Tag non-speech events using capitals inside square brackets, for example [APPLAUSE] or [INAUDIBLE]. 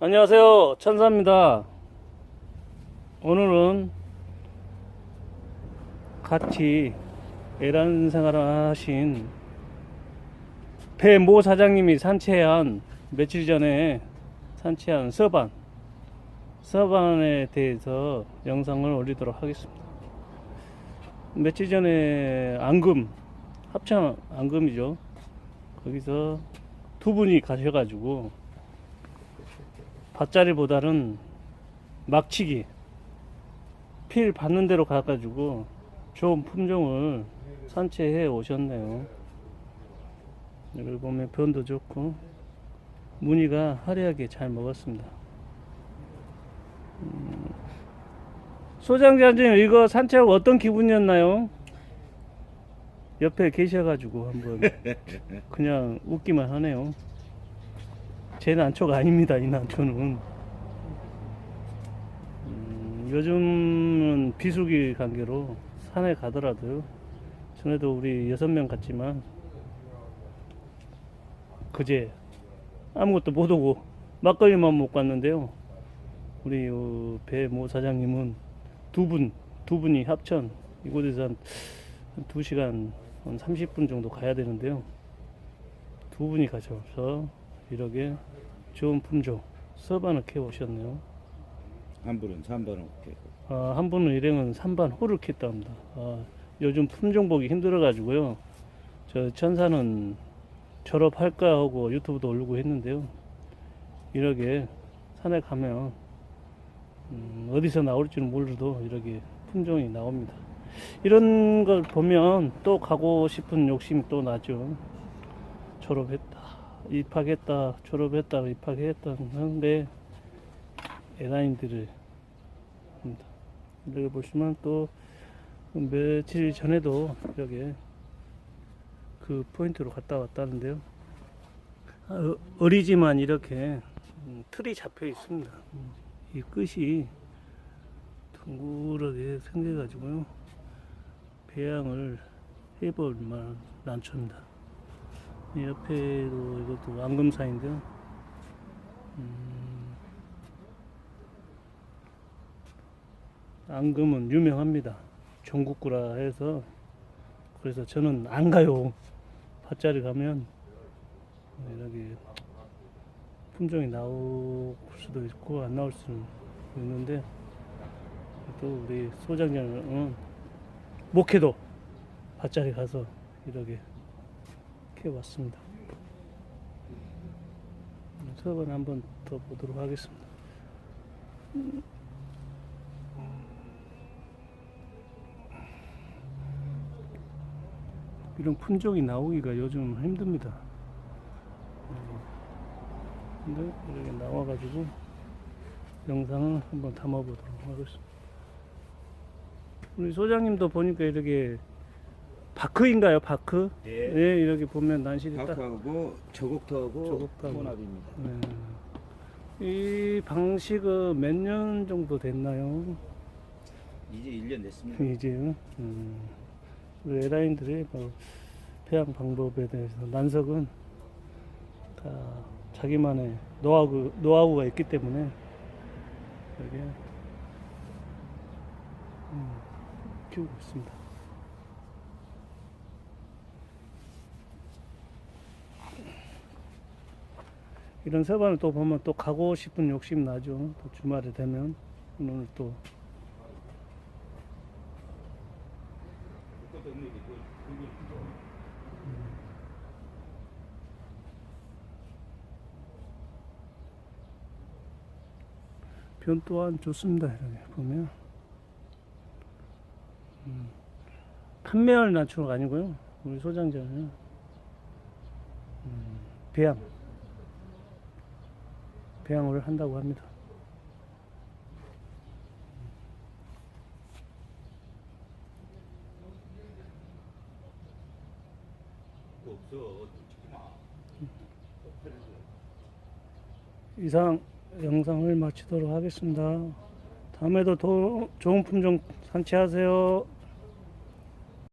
안녕하세요. 천사입니다. 오늘은 같이 애란 생활을 하신 배 모 사장님이 산채한 며칠 전에 산채한 서반 서반에 대해서 영상을 올리도록 하겠습니다. 며칠 전에 안금 합천 안금이죠. 거기서 두 분이 가셔가지고 밭자리보다는 막치기 필 받는 대로 가가지고 좋은 품종을 산채해 오셨네요. 여기 보면 변도 좋고 무늬가 화려하게 잘 먹었습니다. 음, 소장자님 이거 산채하고 어떤 기분이었나요? 옆에 계셔가지고 한번 [LAUGHS] 그냥 웃기만 하네요. 제 난초가 아닙니다. 이 난초는 음, 요즘은 비수기 관계로 산에 가더라도요. 전에도 우리 여섯 명 갔지만 그제 아무것도 못 오고 막걸리만 먹고 왔는데요. 우리 어, 배모 사장님은 두 분, 두 분이 합천 이곳에서 한, 한 2시간 한 30분 정도 가야 되는데요. 두 분이 가셔서 이렇게 좋은 품종 서반을 캐 오셨네요. 한 분은 3번 오케이. 아, 한 분은 일행은 3반 호를 캤답니다. 아, 요즘 품종 보기 힘들어가지고요. 저 천사는 졸업할까 하고 유튜브도 올리고 했는데요. 이렇게 산에 가면 음, 어디서 나올지는 몰라도 이렇게 품종이 나옵니다. 이런 걸 보면 또 가고 싶은 욕심이 또 나죠. 졸업했다, 입학했다, 졸업했다, 입학했다 하는데 에라인들을 합니다. 여기 보시면 또 며칠 전에도 여기 그 포인트로 갔다 왔다는데요. 어, 어리지만 이렇게 음, 틀이 잡혀 있습니다. 음, 이 끝이 둥그렇게 생겨가지고요. 배양을 해볼 만한 난초입니다. 이 옆에도 이것도 앙금사인데요. 음, 앙금은 유명합니다. 종국구라 해서 그래서 저는 안 가요. 밭자리 가면 이렇게 품종이 나올 수도 있고 안 나올 수는 있는데 또 우리 소장님은 목회도 밭자리 가서 이렇게 캐왔습니다. 서번 한번 더 보도록 하겠습니다. 이런 품종이 나오기가 요즘 힘듭니다. 음, 근데 이렇게 나와가지고 영상을 한번 담아보도록 하겠습니다. 우리 소장님도 보니까 이렇게 바크인가요? 바크? 예. 예, 이렇게 보면 난실이 딱. 박하고 저곡터하고 저곡터하고. 혼합입니다. 네. 이 방식은 몇 년 정도 됐나요? 이제 1년 됐습니다. 이제 음, 우리 에라인들의 뭐 배양 방법에 대해서 난석은 다 자기만의 노하우, 노하우가 있기 때문에 이렇게 음, 키우고 있습니다. 이런 서반을 또 보면 또 가고 싶은 욕심 나죠. 또 주말에 되면 오늘 또 변 또한 좋습니다. 이렇게 보면 음, 판매할 난초가 아니고요. 우리 소장자는 음, 배양 배양을 한다고 합니다. 이상 영상을 마치도록 하겠습니다. 다음에도 더 좋은 품종 산치하세요.